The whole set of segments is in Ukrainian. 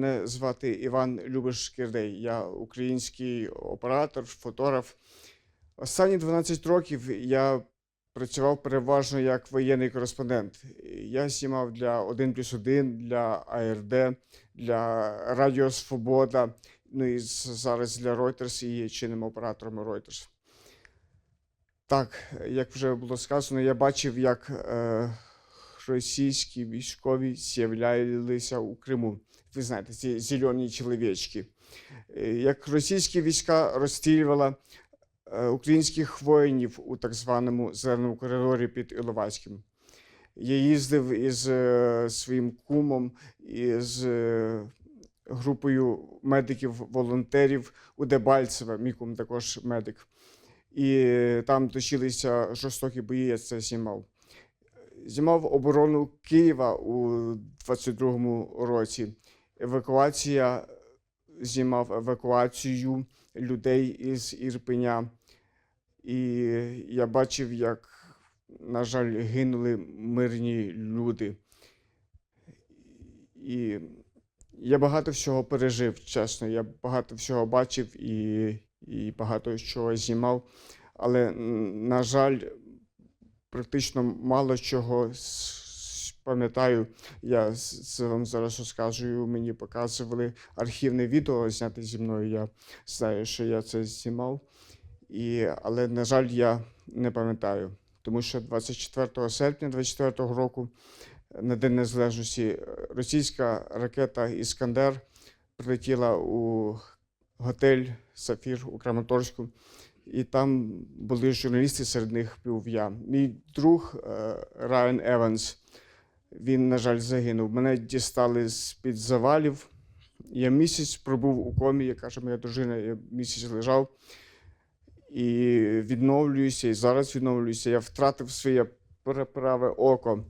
Мене звати Іван Любиш Кирдей. Я український оператор, фотограф. Останні 12 років я працював переважно як воєнний кореспондент. Я знімав для 1 плюс 1, для АРД, для Радіо Свобода, ну і зараз для Reuters і є чинним оператором Reuters. Так, як вже було сказано, я бачив, як е, російські військові з'являлися у Криму. Ви знаєте, ці зелені чоловічки. Е, Як російські війська розстрілювали е, українських воїнів у так званому зеленому коридорі під Іловайським. Я їздив із е, своїм кумом, із групою медиків-волонтерів у Дебальцеве. Мій кум також медик. І там точилися жорстокі бої, я це знімав. Знімав оборону Києва у 22-му році. Евакуація знімав евакуацію людей із Ірпеня. І я бачив, як, на жаль, гинули мирні люди. І я багато всього пережив, чесно. Я багато всього бачив і, і багато чого знімав. Але, на жаль, практично мало чого пам'ятаю. Я це вам зараз розказую. Мені показували архівне відео зняте зі мною. Я знаю, що я це знімав. І, але, на жаль, я не пам'ятаю. Тому що 24 серпня 24 року на День Незалежності російська ракета Іскандер прилетіла у готель Сафір у Краматорську. І там були журналісти, серед них був я. Мій друг е, Райан Еванс, він, на жаль, загинув. Мене дістали з-під завалів. Я місяць пробув у комі, як каже моя дружина, я місяць лежав і відновлююся, і зараз відновлююся. Я втратив своє пра- праве око,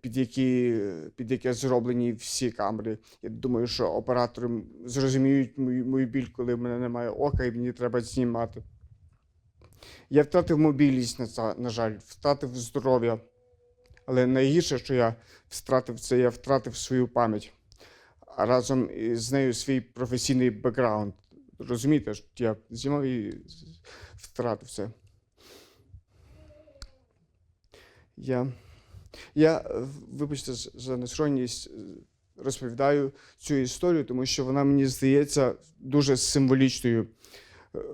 під, які, під яке зроблені всі камери. Я думаю, що оператори зрозуміють мою, мою біль, коли в мене немає ока, і мені треба знімати. Я втратив мобільність, на, на жаль, втратив здоров'я. Але найгірше, що я втратив, це я втратив свою пам'ять, разом із нею свій професійний бекграунд. Розумієте, що я знімав і втратив це. Я, я вибачте за нескромність, е, розповідаю цю історію, тому що вона мені здається дуже символічною.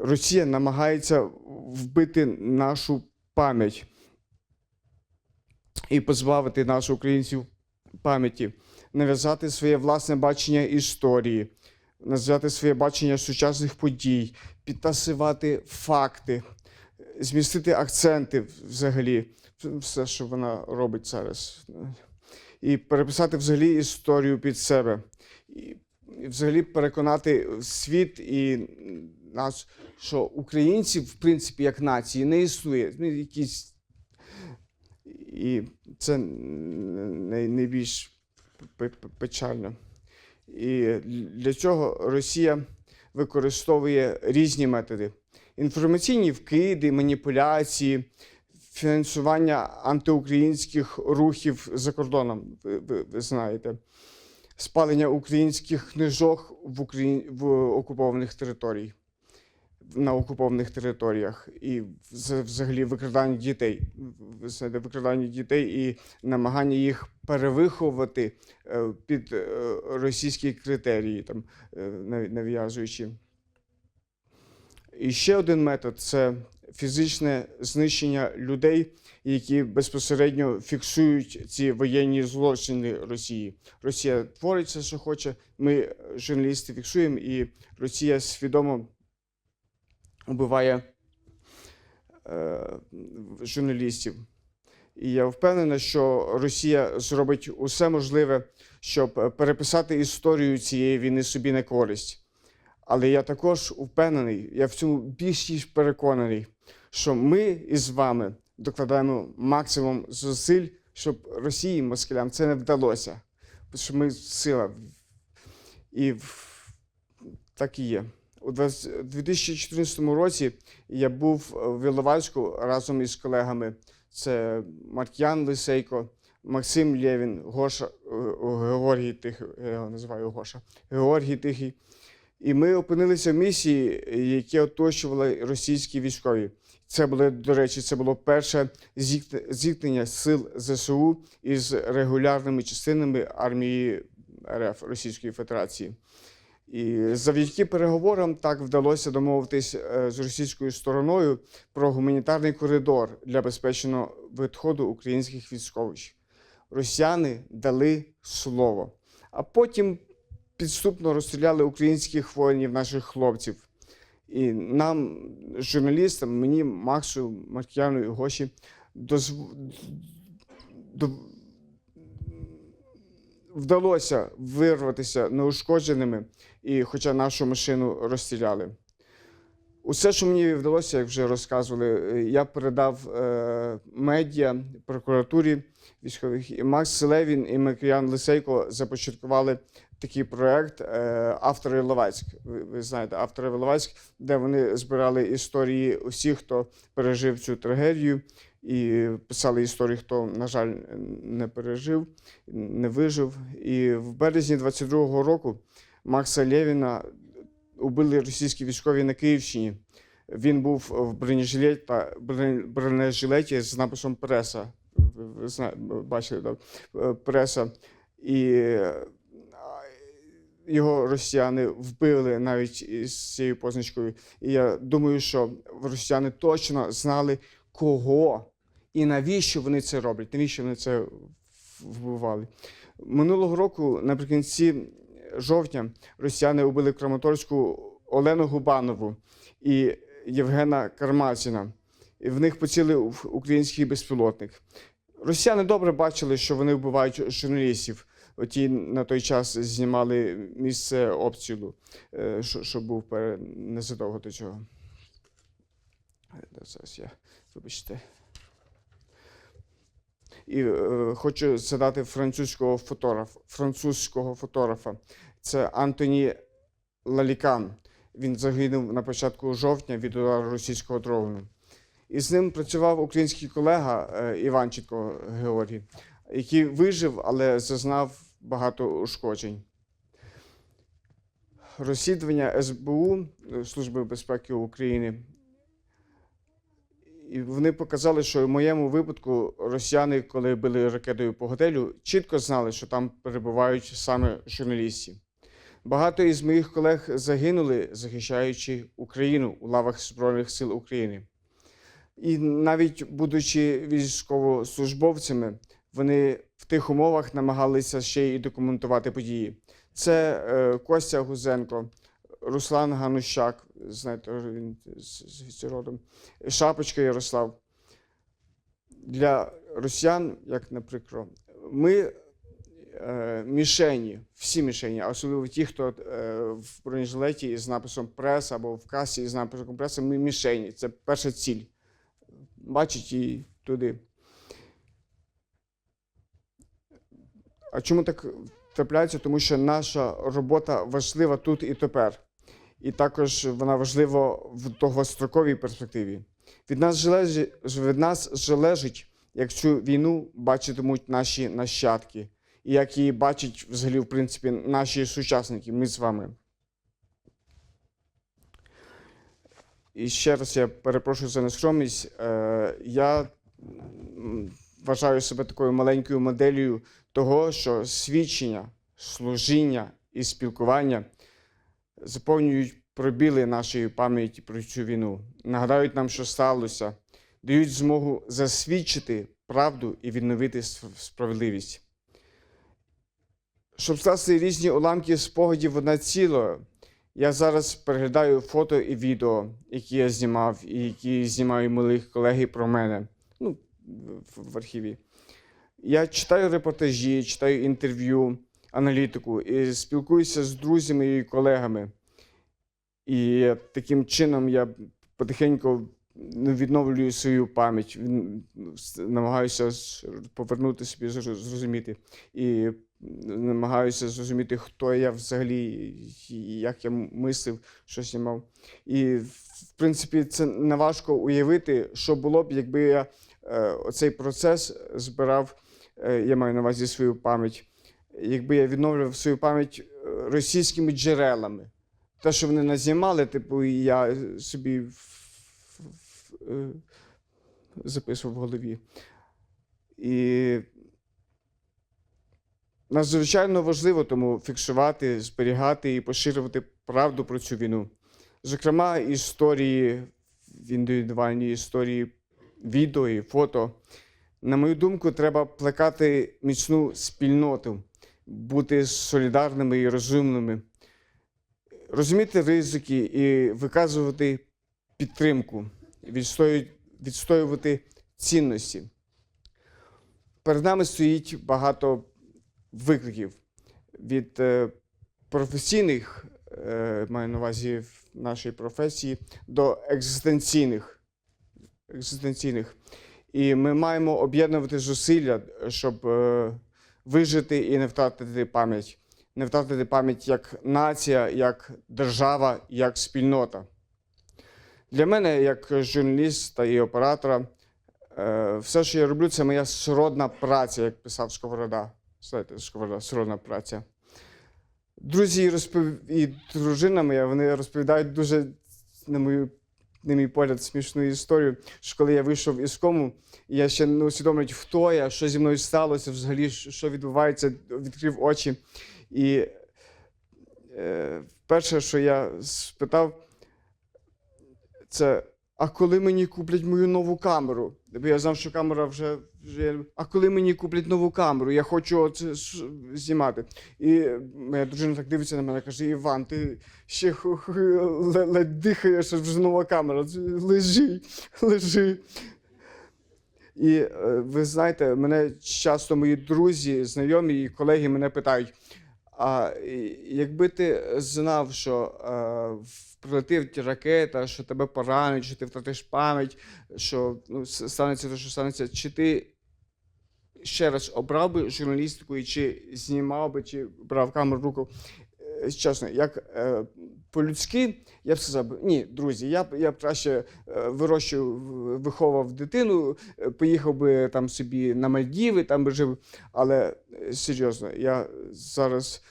Росія намагається вбити нашу пам'ять і позбавити нас, українців, пам'яті, нав'язати своє власне бачення історії, нав'язати своє бачення сучасних подій, підтасувати факти, змістити акценти взагалі, все, що вона робить зараз. І переписати взагалі історію під себе. І взагалі переконати світ і нас, що українців, в принципі, як нації, не існує. Ну, якісь... І це найбільш печально. І для цього Росія використовує різні методи: інформаційні вкиди, маніпуляції, фінансування антиукраїнських рухів за кордоном, ви, ви, знаєте, спалення українських книжок в, Україн... в окупованих територіях. На окупованих територіях і взагалі викрадання дітей, викрадання дітей і намагання їх перевиховувати е, під е, російські критерії, там е, нав'язуючи. І ще один метод це фізичне знищення людей, які безпосередньо фіксують ці воєнні злочини Росії. Росія творить все, що хоче. Ми, журналісти, фіксуємо, і Росія свідомо убиває е, журналістів. І я впевнений, що Росія зробить усе можливе, щоб е, переписати історію цієї війни собі на користь. Але я також впевнений, я в цьому більш ніж переконаний, що ми із вами докладаємо максимум зусиль, щоб Росії, москалям, це не вдалося. Що ми сила. І так і є. У 20 2014 році я був в Іловайську разом із колегами. Це Марк'ян Лисейко, Максим Лєвін, Гоша, е, Георгій Тихий, я його називаю Гоша, Георгій Тихий. І ми опинилися в місії, які оточували російські військові. Це було, до речі, це було перше зіткнення сил ЗСУ із регулярними частинами армії РФ Російської Федерації. І завдяки переговорам так вдалося домовитись е, з російською стороною про гуманітарний коридор для безпечного відходу українських військових. Росіяни дали слово, а потім підступно розстріляли українських воїнів, наших хлопців. І нам, журналістам, мені, Максу, Маркіяну і Гоші, дозв... до... вдалося вирватися неушкодженими, і хоча нашу машину розстріляли. Усе, що мені вдалося, як вже розказували, е, я передав е, медіа, прокуратурі військових. І Макс Селевін і Микоян Лисейко започаткували такий проект е, Автори Ловецьк. Ви, ви знаєте, Автори Ловецьк, де вони збирали історії усіх, хто пережив цю трагедію, і писали історії, хто, на жаль, не пережив, не вижив. І в березні 22-го року Макса Лєвіна убили російські військові на Київщині. Він був в бронежилеті, броне- бронежилеті з написом преса. Бачили, да? Е, преса. І його росіяни вбили навіть із цією позначкою. І я думаю, що росіяни точно знали, кого і навіщо вони це роблять, навіщо вони це вбивали. Минулого року, наприкінці жовтня, росіяни убили Краматорську Олену Губанову і Євгена Кармазіна. В них поцілив український безпілотник. Росіяни добре бачили, що вони вбивають журналістів. Оті на той час знімали місце обстрілу, е, що, що був незадовго до цього. Е, Зараз я, вибачте. І е, хочу згадати французького фотографа, французького фотографа. Це Антоні Лалікан. Він загинув на початку жовтня від удару російського дрону. І з ним працював український колега е, Іванченко Георгій, який вижив, але зазнав багато ушкоджень. Розслідування СБУ е, Служби безпеки України. І вони показали, що в моєму випадку росіяни, коли били ракетою по готелю, чітко знали, що там перебувають саме журналісти. Багато із моїх колег загинули, захищаючи Україну у лавах Збройних сил України. І навіть будучи військовослужбовцями, вони в тих умовах намагалися ще й документувати події. Це е, Костя Гузенко, Руслан Ганущак, знаєте, він з, родом, Шапочка Ярослав. Для росіян, як на прикро, ми е, мішені, всі мішені, особливо ті, хто е, в бронежилеті з написом прес або в касі з написом преса, ми мішені. Це перша ціль. Бачить і туди. А чому так трапляється? Тому що наша робота важлива тут і тепер. І також вона важлива в довгостроковій перспективі. Від нас від нас залежить, як цю війну бачитимуть наші нащадки, і як її бачать взагалі, в принципі, наші сучасники, ми з вами. І ще раз я перепрошую за нескромність. Е, я вважаю себе такою маленькою моделлю того, що свідчення, служіння і спілкування заповнюють пробіли нашої пам'яті про цю війну, нагадають нам, що сталося, дають змогу засвідчити правду і відновити справедливість. Щоб скласти різні уламки спогадів в одне ціло, я зараз переглядаю фото і відео, які я знімав, і які знімаю моїх колеги про мене ну, в архіві. Я читаю репортажі, читаю інтерв'ю, аналітику і спілкуюся з друзями і колегами. І таким чином я потихеньку ну, відновлюю свою пам'ять, намагаюся повернути собі, зрозуміти. І намагаюся зрозуміти, хто я взагалі, як я мислив, що знімав. І, в принципі, це не важко уявити, що було б, якби я е, оцей процес збирав е, я маю на увазі свою пам'ять, якби я відновлював свою пам'ять е, російськими джерелами. Те, що вони назнімали, типу, і я собі в- в- е, записував в голові. І надзвичайно важливо тому фіксувати, зберігати і поширювати правду про цю війну. Зокрема, історії, індивідуальні історії, відео і фото. На мою думку, треба плекати міцну спільноту, бути солідарними і розумними, розуміти ризики і виказувати підтримку, відстоювати, цінності. Перед нами стоїть багато викликів від е, професійних, е, маю на увазі в нашій професії, до екзистенційних. екзистенційних. І ми маємо об'єднувати зусилля, щоб е, вижити і не втратити пам'ять. Не втратити пам'ять як нація, як держава, як спільнота. Для мене, як журналіста і оператора, е, все, що я роблю, це моя сродна праця, як писав Сковорода. Знаєте, Сковорода, сродна праця. Друзі і дружина моя, вони розповідають дуже, на мою на мій погляд, смішну історію, що коли я вийшов із кому, і я ще не усвідомлюю, хто я, що зі мною сталося, взагалі, що відбувається, відкрив очі. І е, перше, що я спитав, це а коли мені куплять мою нову камеру? Бо я знав, що камера вже. вже а коли мені куплять нову камеру, я хочу це знімати. І моя дружина так дивиться на мене, каже: Іван, ти ще ледь дихаєш, вже нова камера. Лежи, лежи. І е, ви знаєте, мене часто мої друзі, знайомі і колеги мене питають: а якби ти знав, що е, прилетить ракета, що тебе поранить, що ти втратиш пам'ять, що ну, станеться те, що станеться, чи ти ще раз обрав би журналістику, і чи знімав би, чи брав камеру в руку? Е, Чесно, як е, по-людськи, я б сказав, ні, друзі, я б я б краще е, вирощував, виховав дитину, е, поїхав би там собі на Мальдіви, там би жив. Але е, серйозно, я зараз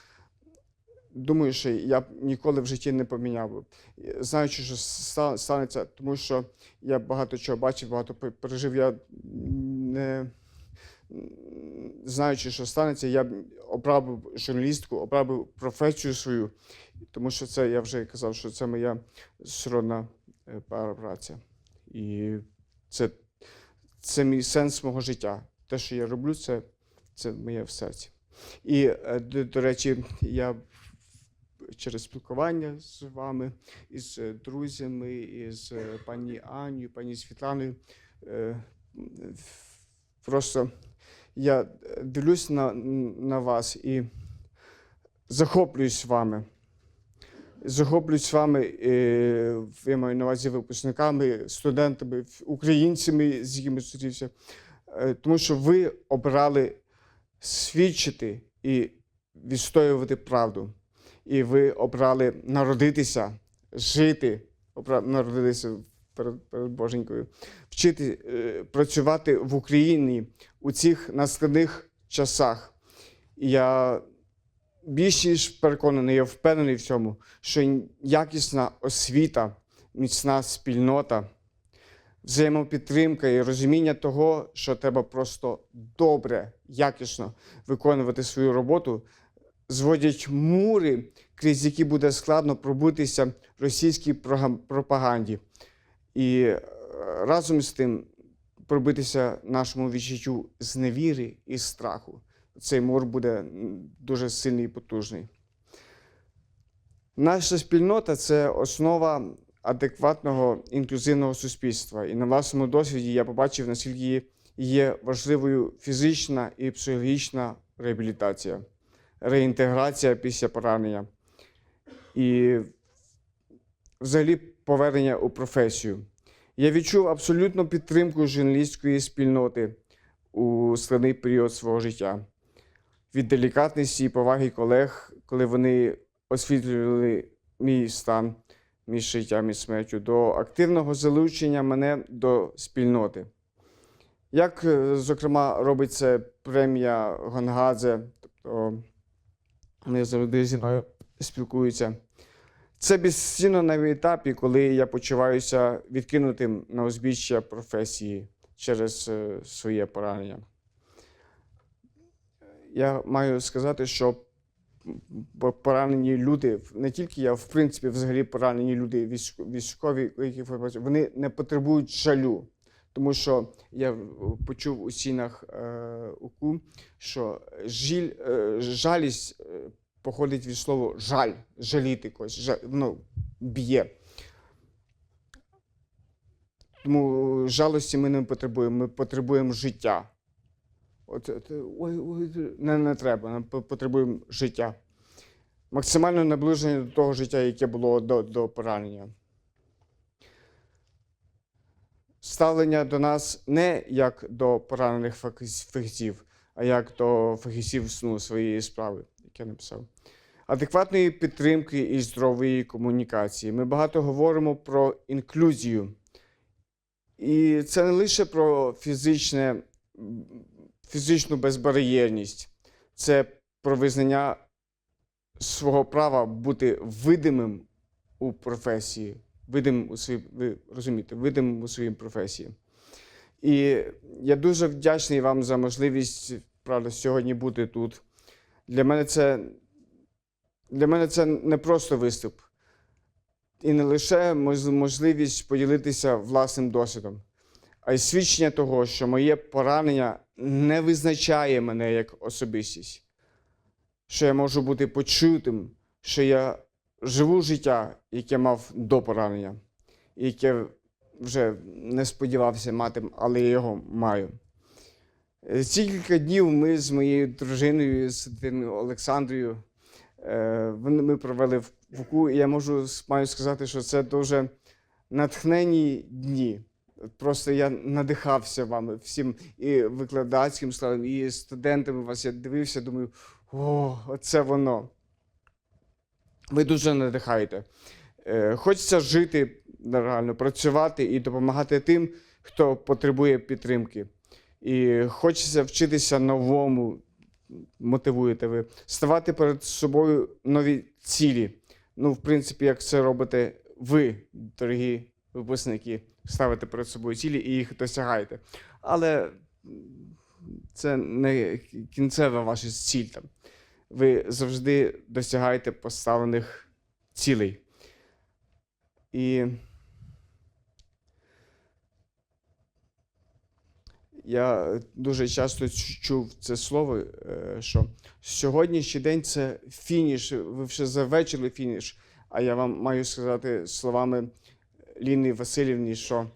думаю, що я б ніколи в житті не поміняв. Знаючи, що станеться, тому що я багато чого бачив, багато пережив. Я не знаючи, що станеться, я б обрав би журналістику, обрав професію свою, тому що це я вже казав, що це моя сродна е, праця. І це, це мій сенс мого життя. Те, що я роблю, це, це моє в серці. І, е, до, до речі, я через спілкування з вами, із друзями, із пані Аню, пані Світланою. е, Просто я е, дивлюсь на, на вас і захоплююсь вами. Захоплююсь вами, е, я маю на увазі випускниками, студентами, українцями, з якими зустрівся, Е, тому що ви обрали свідчити і відстоювати правду. І ви обрали народитися, жити, народитися перед, перед Боженькою, вчити е, працювати в Україні у цих наскладних часах. Я більш ніж переконаний, я впевнений в цьому, що якісна освіта, міцна спільнота, взаємопідтримка і розуміння того, що треба просто добре, якісно виконувати свою роботу, зводять мури, крізь які буде складно пробитися російській пропаганді. І е, разом з тим пробитися нашому відчуттю зневіри і страху. Цей мур буде дуже сильний і потужний. Наша спільнота це основа адекватного інклюзивного суспільства. І на власному досвіді я побачив, наскільки є важливою фізична і психологічна реабілітація, реінтеграція після поранення і взагалі повернення у професію. Я відчув абсолютну підтримку журналістської спільноти у складний період свого життя. Від делікатності і поваги колег, коли вони освітлювали мій стан між життям і смертю, до активного залучення мене до спільноти. Як, е, зокрема, робить це премія Гонгадзе, тобто вони завжди зі мною спілкуються. Це безцінно на етапі, коли я почуваюся відкинутим на узбіччя професії через е, своє поранення. Я маю сказати, що поранені люди, не тільки я, в принципі, взагалі поранені люди, військові, які вони не потребують жалю. Тому що я почув у стінах е, УКУ, що жиль, е, жалість е, походить від слова жаль, жаліти когось, жа, ну, б'є. Тому жалості ми не потребуємо, ми потребуємо життя. От, ой, ой, не, не треба, ми потребуємо життя. Максимально наближення до того життя, яке було до, до поранення. Ставлення до нас не як до поранених фахівців, а як до фахівців ну, своєї справи, як я написав. Адекватної підтримки і здорової комунікації. Ми багато говоримо про інклюзію. І це не лише про фізичне, фізичну безбар'єрність, це про визнання свого права бути видимим у професії, видимим у своїй, ви розумієте, видимим у своїй професії. І я дуже вдячний вам за можливість, правда, сьогодні бути тут. Для мене це, для мене це не просто виступ. І не лише можливість поділитися власним досвідом, а й свідчення того, що моє поранення не визначає мене як особистість, що я можу бути почутим, що я живу життя, яке мав до поранення, яке вже не сподівався мати, але я його маю. Е, кілька днів ми з моєю дружиною, з дитиною Олександрою, е, ми провели в ВУКу, і я можу маю сказати, що це дуже натхненні дні. Просто я надихався вами всім і викладацьким складом, і студентами вас. Я дивився, думаю, о, оце воно. Ви дуже надихаєте. Е, Хочеться жити реально, працювати і допомагати тим, хто потребує підтримки. І хочеться вчитися новому, мотивуєте ви, ставати перед собою нові цілі. Ну, в принципі, як це робите ви, дорогі випускники, ставите перед собою цілі і їх досягаєте. Але це не кінцева ваша ціль. Там. Ви завжди досягаєте поставлених цілей. І я дуже часто чув це слово, е, що сьогоднішній день це фініш, ви вже завершили фініш. А я вам маю сказати словами Ліни Васильівні, що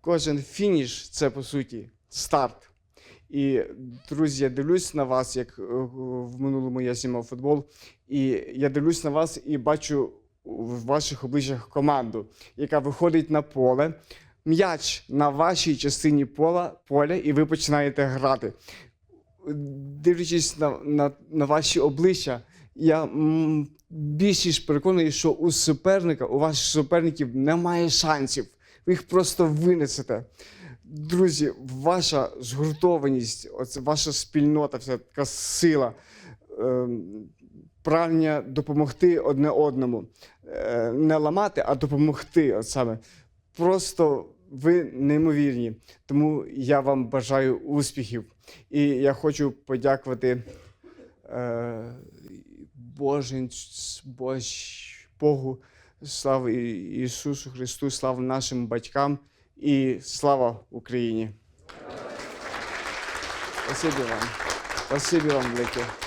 кожен фініш це по суті старт. І, друзі, я дивлюсь на вас, як е, в минулому я знімав футбол, і я дивлюсь на вас і бачу в ваших обличчях команду, яка виходить на поле, м'яч на вашій частині поля, поля, і ви починаєте грати. Дивлячись на, на, на ваші обличчя, я більш ніж переконаний, що у суперника, у ваших суперників немає шансів. Ви їх просто винесете. Друзі, ваша згуртованість, оце ваша спільнота, вся така сила, ем, прагнення допомогти одне одному, Е, не ламати, а допомогти. От саме. Просто ви неймовірні. Тому я вам бажаю успіхів. І я хочу подякувати е, Божень, Бож, Богу, слава Ісусу Христу, слава нашим батькам і слава Україні. Спасибі вам. Спасибі вам велике.